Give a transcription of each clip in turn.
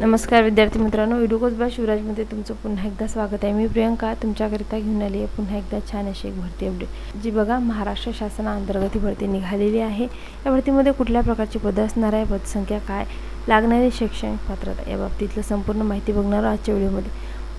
नमस्कार विद्यार्थी मित्रांनो व्हिडिओ कोच शिवराजमध्ये तुमचं पुन्हा एकदा स्वागत आहे. मी प्रियंका तुमच्याकरिता घेऊन आली आहे पुन्हा एकदा छान अशी एक भरती अपडेट जी बघा महाराष्ट्र शासनाअंतर्गत ही भरती निघालेली आहे. या भरतीमध्ये कुठल्या प्रकारची पदं असणार आहे पदसंख्या काय लागणारी शैक्षणिक पात्रता या बाबतीतलं संपूर्ण माहिती बघणार आजच्या व्हिडिओमध्ये.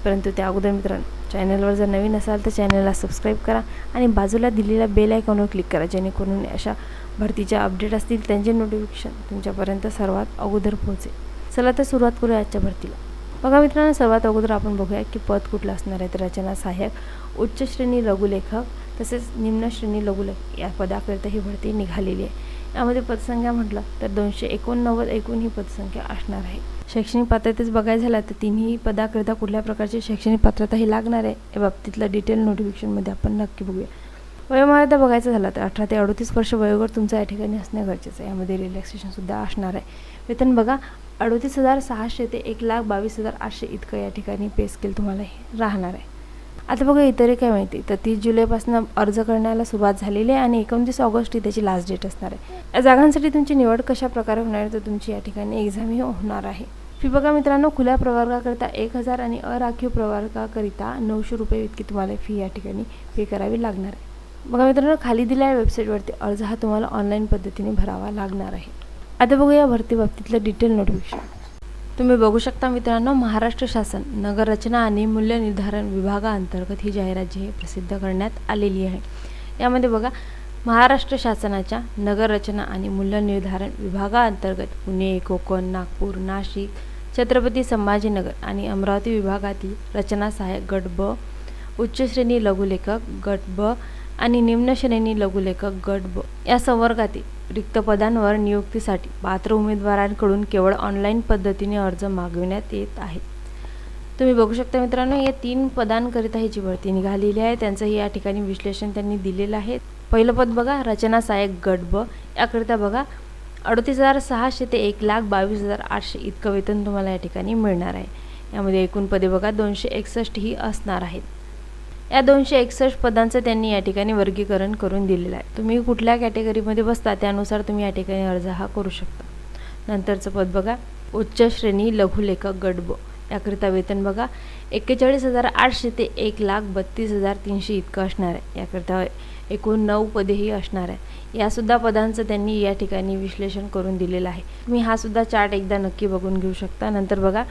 परंतु त्या अगोदर मित्रांनो चॅनलवर जर नवीन असाल तर चॅनलला सबस्क्राईब करा आणि बाजूला दिलेल्या बेल आयकॉनवर क्लिक करा जेणेकरून अशा भरतीच्या अपडेट असतील त्यांचे नोटिफिकेशन तुमच्यापर्यंत सर्वात अगोदर पोहोचेल. चला तर सुरुवात करूया आजच्या भरतीला. बघा मित्रांनो सर्वात अगोदर आपण बघूया की पद कुठलं असणार आहे. तर रचना सहाय्यक उच्च श्रेणी लघुलेखक तसेच निम्न श्रेणी लघुलेखक या पदाकरिता ही भरती निघालेली आहे. यामध्ये पदसंख्या म्हटलं तर दोनशे एकोणनव्वद एकूण ही पदसंख्या असणार आहे. शैक्षणिक पात्रतेच बघायचं झालं तर तिन्ही पदाकरिता कुठल्या प्रकारची शैक्षणिक पात्रता ही लागणार आहे? या बाबतीतलं डिटेल नोटिफिकेशनमध्ये आपण नक्की बघूया. वयोमर्यादा बघायचं झालं तर अठरा ते अडतीस वर्ष वयोगट तुमचं या ठिकाणी असणं गरजेचं आहे. यामध्ये रिलॅक्सेशनसुद्धा असणार आहे. वेतन बघा अडतीस हजार सहाशे ते एक लाख बावीस हजार आठशे इतकं या ठिकाणी पे स्केल तुम्हाला हे राहणार आहे. आता बघा इतरही काय माहिती तर तीस जुलैपासून अर्ज करण्याला सुरुवात झालेली आहे आणि एकोणतीस ऑगस्ट ही त्याची लास्ट डेट असणार आहे. या जागांसाठी तुमची निवड कशा प्रकारे होणार आहे? तर तुमची या ठिकाणी एक्झामही होणार आहे. फी बघा मित्रांनो खुल्या प्रवर्गाकरिता एक हजार आणि अराखीव प्रवर्गाकरिता नऊशे रुपये इतकी तुम्हाला फी या ठिकाणी पे करावी लागणार आहे. बघा मित्रांनो खाली दिलेल्या वेबसाईटवरती अर्ज हा तुम्हाला ऑनलाईन पद्धतीने भरावा लागणार आहे. आता बघूया भरती बाबतीतलं डिटेल नोटिफिकेशन तुम्ही बघू शकता मित्रांनो महाराष्ट्र शासन नगररचना आणि मूल्य निर्धारण विभागाअंतर्गत ही जाहिरात जी आहे प्रसिद्ध करण्यात आलेली आहे. यामध्ये बघा महाराष्ट्र शासनाच्या नगररचना आणि मूल्य निर्धारण विभागाअंतर्गत पुणे कोकण नागपूर नाशिक छत्रपती संभाजीनगर आणि अमरावती विभागातील रचना सहाय्यक गट ब उच्च श्रेणी लघुलेखक गट ब आणि निम्न श्रेणी लघुलेखक गट ब या संवर्गातील रिक्त पदांवर नियुक्तीसाठी पात्र उमेदवारांकडून केवळ ऑनलाईन पद्धतीने अर्ज मागविण्यात येत आहेत. तुम्ही बघू शकता मित्रांनो या तीन पदांकरिता ही जी भरती निघालेली आहे त्यांचंही या ठिकाणी विश्लेषण त्यांनी दिलेलं आहे. पहिलं पद बघा रचना सहाय्यक गट ब. याकरिता बघा अडतीस हजार सहाशे ते एक लाख बावीस हजार आठशे इतकं वेतन तुम्हाला या ठिकाणी मिळणार आहे. यामध्ये एकूण पदे बघा दोनशे एकसष्ट ही असणार आहेत. या दोनशे एकसष्ट पदांचं त्यांनी या ठिकाणी वर्गीकरण करून दिलेलं आहे. तुम्ही कुठल्या कॅटेगरीमध्ये बसता त्यानुसार तुम्ही या ठिकाणी अर्ज हा करू शकता. नंतरचं पद बघा. उच्च श्रेणी लघुलेखक गट ब याकरिता वेतन बघा. एक्केचाळीस हजार आठशे ते एक लाख बत्तीस हजार तीनशे इतकं असणार आहे. याकरिता एकूण नऊ पदेही असणार आहे. यासुद्धा पदांचं त्यांनी या ठिकाणी विश्लेषण करून दिलेलं आहे. तुम्ही हा सुद्धा चार्ट एकदा नक्की बघून घेऊ शकता. नंतर बघा.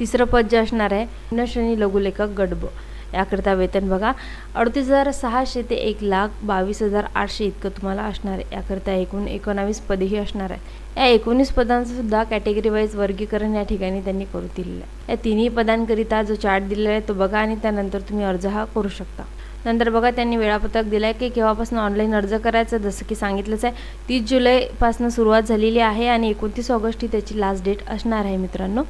तिसरं पद जे असणार आहे निम्न श्रेणी लघुलेखक गट ब याकरिता वेतन बघा. अडतीस हजार सहाशे ते एक लाख बावीस हजार आठशे इतकं तुम्हाला असणार आहे. याकरिता एकूण एकोणावीस पदेही असणार आहे. या एकोणीस पदांचं सुद्धा कॅटेगरी वाईज वर्गीकरण या ठिकाणी त्यांनी करू दिलेलं आहे. या तिन्ही पदांकरिता जो चार्ट दिलेला आहे तो बघा आणि त्यानंतर तुम्ही अर्ज हा करू शकता. नंतर बघा त्यांनी वेळापत्रक दिलं आहे की केव्हापासून ऑनलाईन अर्ज करायचं जसं की सांगितलंच आहे तीस जुलैपासून सुरुवात झालेली आहे आणि एकोणतीस ऑगस्ट ही त्याची लास्ट डेट असणार आहे मित्रांनो.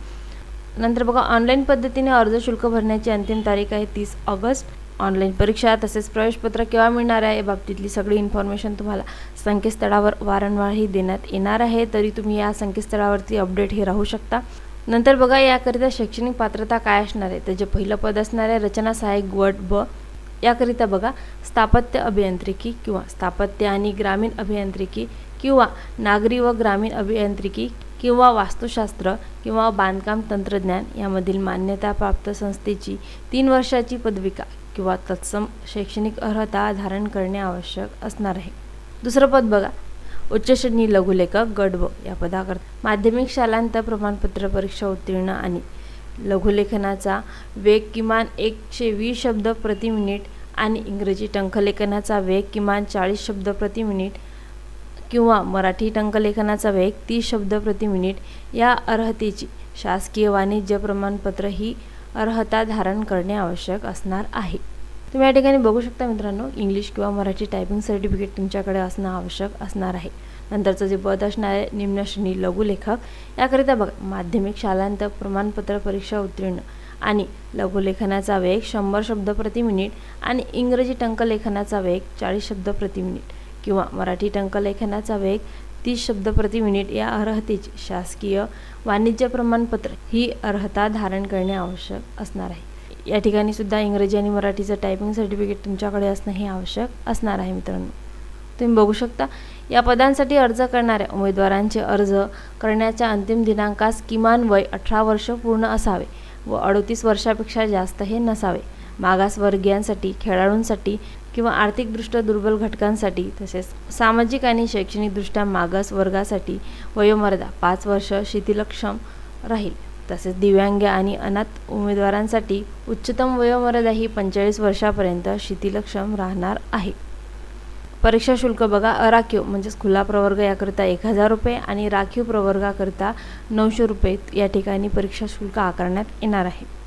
नंतर बघा ऑनलाईन पद्धतीने अर्ज शुल्क भरण्याची अंतिम तारीख आहे तीस ऑगस्ट. ऑनलाईन परीक्षा तसेच प्रवेशपत्र केव्हा मिळणार आहे याबाबतीतली सगळी इन्फॉर्मेशन तुम्हाला संकेतस्थळावर वारंवारही देण्यात येणार आहे. तरी तुम्ही या संकेतस्थळावरती अपडेट हे राहू शकता. नंतर बघा याकरिता शैक्षणिक पात्रता काय असणार आहे? तर जे पहिलं पद असणार आहे रचना सहाय्यक गट ब. याकरिता बघा स्थापत्य अभियांत्रिकी किंवा स्थापत्य आणि ग्रामीण अभियांत्रिकी किंवा नागरी व ग्रामीण अभियांत्रिकी किंवा वास्तुशास्त्र किंवा बांधकाम तंत्रज्ञान यामधील मान्यताप्राप्त संस्थेची तीन वर्षाची पदविका किंवा तत्सम शैक्षणिक अर्हता धारण करणे आवश्यक असणार आहे. दुसरं पद बघा. उच्चश्रेणी लघुलेखक गट ब या पदाकरता. माध्यमिक शालांत प्रमाणपत्र परीक्षा उत्तीर्ण आणि लघुलेखनाचा वेग किमान एकशे वीस शब्द प्रति मिनिट आणि इंग्रजी टंकलेखनाचा वेग किमान चाळीस शब्द प्रति मिनिट किंवा मराठी टंकलेखनाचा वेग तीस शब्द प्रति मिनिट या अर्हतेची शासकीय वाणिज्य प्रमाणपत्र ही अर्हता धारण करणे आवश्यक असणार आहे. तुम्ही या ठिकाणी बघू शकता मित्रांनो इंग्लिश किंवा मराठी टायपिंग सर्टिफिकेट तुमच्याकडे असणं आवश्यक असणार आहे. नंतरचं जे पद असणार आहे निम्न श्रेणी लघुलेखक याकरिता बघा माध्यमिक शालांत प्रमाणपत्र परीक्षा उत्तीर्ण आणि लघुलेखनाचा वेग शंभर शब्द प्रति मिनिट आणि इंग्रजी टंकलेखनाचा वेग चाळीस शब्द प्रति मिनिट. किंवा मराठी टंकलेखनाचा वेग तीस शब्द प्रति मिनिट या अर्हतेची शासकीय वाणिज्य प्रमाणपत्र ही अर्हता धारण करणे आवश्यक असणार आहे. या ठिकाणी सुद्धा इंग्रजी आणि मराठीचं टायपिंग सर्टिफिकेट तुमच्याकडे असणं हे आवश्यक असणार आहे मित्रांनो. तुम्ही बघू शकता या पदांसाठी अर्ज करणाऱ्या उमेदवारांचे अर्ज करण्याच्या अंतिम दिनांकास किमान वय अठरा वर्ष पूर्ण असावे व अडतीस वर्षापेक्षा जास्त हे नसावे. मागासवर्गीयांसाठी खेळाडूंसाठी किंवा आर्थिकदृष्ट्या दुर्बल घटकांसाठी तसेच सामाजिक आणि शैक्षणिकदृष्ट्या मागास वर्गासाठी वयोमर्यादा पाच वर्ष शिथिलक्षम राहील. तसेच दिव्यांग आणि अनाथ उमेदवारांसाठी उच्चतम वयोमर्यादा ही पंचेचाळीस वर्षापर्यंत शिथिलक्षम राहणार आहे. परीक्षा शुल्क बघा अराखीव म्हणजेच खुला प्रवर्ग याकरिता एक हजार रुपये आणि राखीव प्रवर्गाकरिता नऊशे रुपये या ठिकाणी परीक्षा शुल्क आकारण्यात येणार आहे.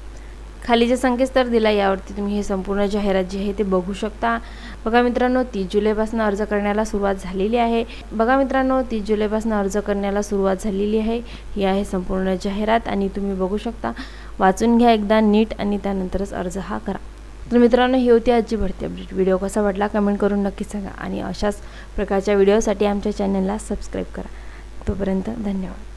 खाली जे संकेतस्थळ दिला यावरती. तुम्ही हे संपूर्ण जाहिरात जी आहे ते बघू शकता. बघा मित्रांनो तीस जुलैपासून अर्ज करण्याला सुरुवात झालेली आहे. बघा मित्रांनो तीस जुलैपासून अर्ज करण्याला सुरुवात झालेली आहे. ही आहे संपूर्ण जाहिरात आणि तुम्ही बघू शकता. वाचून घ्या एकदा नीट आणि त्यानंतरच अर्ज हा करा. तर मित्रांनो ही होती आजची भरती अपडेट. व्हिडिओ कसा वाटला कमेंट करून नक्की सांगा आणि अशाच प्रकारच्या व्हिडिओसाठी आमच्या चॅनलला सबस्क्राईब करा. तोपर्यंत धन्यवाद.